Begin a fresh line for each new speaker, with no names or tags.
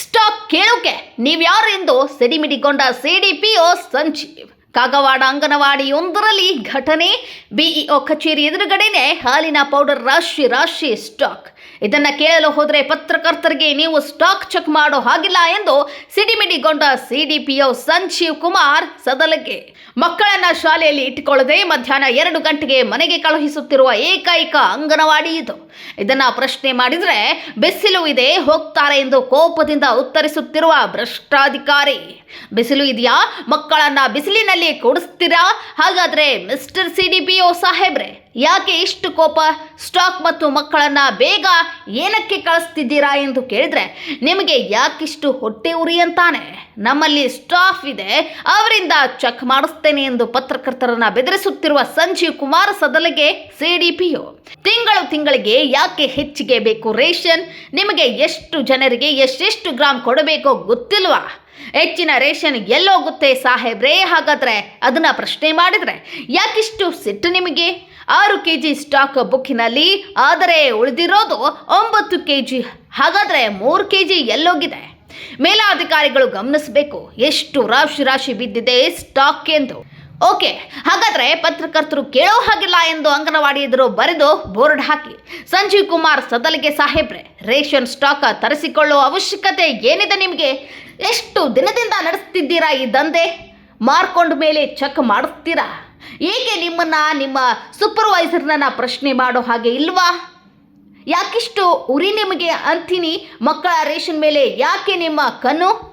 Stock ಕೇಳೋಕೆ. ನೀವ್ಯಾರು ಎಂದು ಸಿಡಿಮಿಡಿಗೊಂಡ ಸಿಡಿಪಿಒ ಸಂಜೀವ್. ಕಾಗವಾಡ ಅಂಗನವಾಡಿಯೊಂದರಲ್ಲಿ ಘಟನೆ. ಬಿಇಒ ಕಚೇರಿ ಎದುರುಗಡೆನೆ ಹಾಲಿನ ಪೌಡರ್ ರಾಶಿ ರಾಶಿ ಸ್ಟಾಕ್ ಇದನ್ನ ಕೇಳಲು ಹೋದರೆ ಪತ್ರಕರ್ತರಿಗೆ ನೀವು ಸ್ಟಾಕ್ ಚೆಕ್ ಮಾಡೋ ಹಾಗಿಲ್ಲ ಎಂದು ಸಿಡಿಮಿಡಿಗೊಂಡ ಸಿಡಿಪಿಒ ಸಂಜೀವ್ ಕುಮಾರ್ ಸದಲಗೆ. ಮಕ್ಕಳನ್ನ ಶಾಲೆಯಲ್ಲಿ ಇಟ್ಟುಕೊಳ್ಳದೆ ಮಧ್ಯಾಹ್ನ ಎರಡು ಗಂಟೆಗೆ ಮನೆಗೆ ಕಳುಹಿಸುತ್ತಿರುವ ಏಕೈಕ ಅಂಗನವಾಡಿ ಇದು. ಇದನ್ನ ಪ್ರಶ್ನೆ ಮಾಡಿದರೆ, ಬಿಸಿಲು ಇದೆ, ಹೋಗ್ತಾರೆ ಎಂದು ಕೋಪದಿಂದ ಉತ್ತರಿಸುತ್ತಿರುವ ಭ್ರಷ್ಟಾಧಿಕಾರಿ. ಬಿಸಿಲು ಇದೆಯಾ? ಮಕ್ಕಳನ್ನ ಬಿಸಿಲಿನಲ್ಲಿ ಕೂಡಿಸ್ತೀರಾ? ಹಾಗಾದರೆ mister C D P O ಸಾಹೇಬ್ರೆ ಯಾಕೆ ಇಷ್ಟು ಕೋಪ? ಸ್ಟಾಕ್ ಮತ್ತು ಮಕ್ಕಳನ್ನ ಬೇಗ ಏನಕ್ಕೆ ಕಳಿಸ್ತಿದ್ದೀರಾ ಎಂದು ಕೇಳಿದ್ರೆ, ನಿಮಗೆ ಯಾಕಿಷ್ಟು ಹೊಟ್ಟೆ ಉರಿ ಅಂತಾನೆ? ನಮ್ಮಲ್ಲಿ ಸ್ಟಾಫ್ ಇದೆ, ಅವರಿಂದ ಚೆಕ್ ಮಾಡಿಸ್ತೇನೆ ಎಂದು ಪತ್ರಕರ್ತರನ್ನ ಬೆದರಿಸುತ್ತಿರುವ ಸಂಜೀವ್ ಕುಮಾರ್ ಸದಲಗೆ ಸಿಡಿಪಿಯು ತಿಂಗಳು ತಿಂಗಳಿಗೆ ಯಾಕೆ ಹೆಚ್ಚಿಗೆ ಬೇಕು ರೇಷನ್? ನಿಮಗೆ ಎಷ್ಟು ಜನರಿಗೆ ಎಷ್ಟೆಷ್ಟು ಗ್ರಾಮ್ ಕೊಡಬೇಕೋ ಗೊತ್ತಿಲ್ವಾ? ಹೆಚ್ಚಿನ ರೇಷನ್ ಎಲ್ಲೋಗುತ್ತೆ ಸಾಹೇಬ್ರೇ. ಹಾಗಾದ್ರೆ ಅದನ್ನ ಪ್ರಶ್ನೆ ಮಾಡಿದ್ರೆ ಯಾಕಿಷ್ಟು ಸಿಟ್ಟು ನಿಮಗೆ? ಆರು ಕೆ ಜಿ ಸ್ಟಾಕ್ ಬುಕ್ಕಿನಲ್ಲಿ ಆದರೆ ಉಳಿದಿರೋದು ಒಂಬತ್ತು ಕೆ ಜಿ ಹಾಗಾದ್ರೆ ಮೂರು ಕೆ ಜಿ ಎಲ್ಲೋಗಿದೆ? ಮೇಲಾಧಿಕಾರಿಗಳು ಗಮನಿಸಬೇಕು, ಎಷ್ಟು ರಾಶಿ ರಾಶಿ ಬಿದ್ದಿದೆ ಸ್ಟಾಕ್ ಎಂದು. ಓಕೆ, ಹಾಗಾದ್ರೆ ಪತ್ರಕರ್ತರು ಕೇಳೋ ಹಾಗಿಲ್ಲ ಎಂದು ಅಂಗನವಾಡಿ ಎದುರು ಬರೆದು ಬೋರ್ಡ್ ಹಾಕಿ. ಸಂಜೀವ್ ಕುಮಾರ್ ಸದಲಿಗೆ ಸಾಹೇಬ್ರೆ, ರೇಷನ್ ಸ್ಟಾಕ್ ತರಿಸಿಕೊಳ್ಳುವ ಅವಶ್ಯಕತೆ ಏನಿದೆ ನಿಮಗೆ? ಎಷ್ಟು ದಿನದಿಂದ ನಡೆಸ್ತಿದ್ದೀರಾ ಈ ದಂಧೆ? ಮಾರ್ಕೊಂಡ ಮೇಲೆ ಚೆಕ್ ಮಾಡಿಸ್ತೀರಾ? ಏಕೆ ನಿಮ್ಮನ್ನ, ನಿಮ್ಮ ಸೂಪರ್ವೈಸರ್ನ ಪ್ರಶ್ನೆ ಮಾಡೋ ಹಾಗೆ ಇಲ್ವಾ? ಯಾಕಿಷ್ಟು ಉರಿ ನಿಮಗೆ ಅಂತೀನಿ ಮಕ್ಕಳ ರೇಷನ್ ಮೇಲೆ, ಯಾಕೆ ನಿಮ್ಮ ಕಣ್ಣು?